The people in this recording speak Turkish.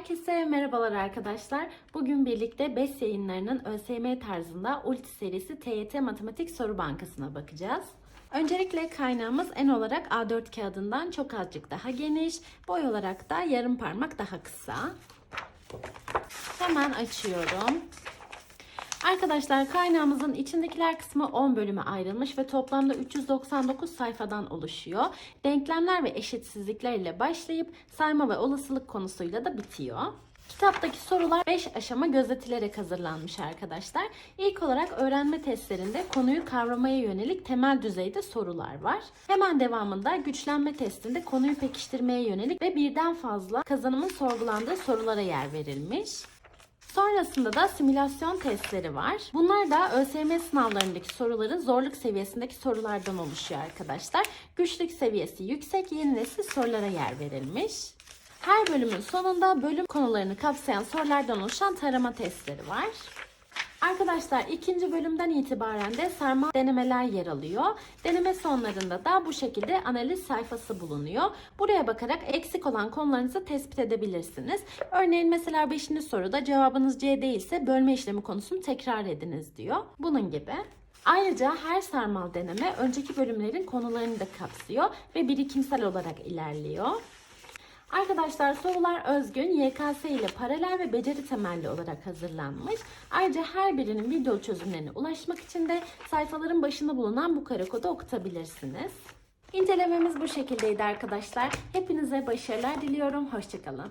Herkese merhabalar arkadaşlar. Bugün birlikte BES yayınlarının ÖSYM tarzında Ulti serisi TYT Matematik Soru Bankası'na bakacağız. Öncelikle kaynağımız en olarak A4 kağıdından çok azıcık daha geniş, boy olarak da yarım parmak daha kısa. Hemen açıyorum. Arkadaşlar kaynağımızın içindekiler kısmı 10 bölüme ayrılmış ve toplamda 399 sayfadan oluşuyor. Denklemler ve eşitsizlikler ile başlayıp sayma ve olasılık konusuyla da bitiyor. Kitaptaki sorular 5 aşama gözetilerek hazırlanmış arkadaşlar. İlk olarak öğrenme testlerinde konuyu kavramaya yönelik temel düzeyde sorular var. Hemen devamında güçlenme testinde konuyu pekiştirmeye yönelik ve birden fazla kazanımın sorgulandığı sorulara yer verilmiş. Sonrasında da simülasyon testleri var. Bunlar da ÖSYM sınavlarındaki soruların zorluk seviyesindeki sorulardan oluşuyor arkadaşlar. Güçlük seviyesi yüksek, yeni nesil sorulara yer verilmiş. Her bölümün sonunda bölüm konularını kapsayan sorulardan oluşan tarama testleri var. Arkadaşlar ikinci bölümden itibaren de sarmal denemeler yer alıyor. Deneme sonlarında da bu şekilde analiz sayfası bulunuyor. Buraya bakarak eksik olan konularınızı tespit edebilirsiniz. Örneğin mesela 5. soruda cevabınız C değilse bölme işlemi konusunu tekrar ediniz diyor. Bunun gibi. Ayrıca her sarmal deneme önceki bölümlerin konularını da kapsıyor ve birikimsel olarak ilerliyor. Arkadaşlar sorular özgün, YKS ile paralel ve beceri temelli olarak hazırlanmış. Ayrıca her birinin video çözümlerine ulaşmak için de sayfaların başında bulunan bu kare kodu okutabilirsiniz. İncelememiz bu şekildeydi arkadaşlar. Hepinize başarılar diliyorum. Hoşçakalın.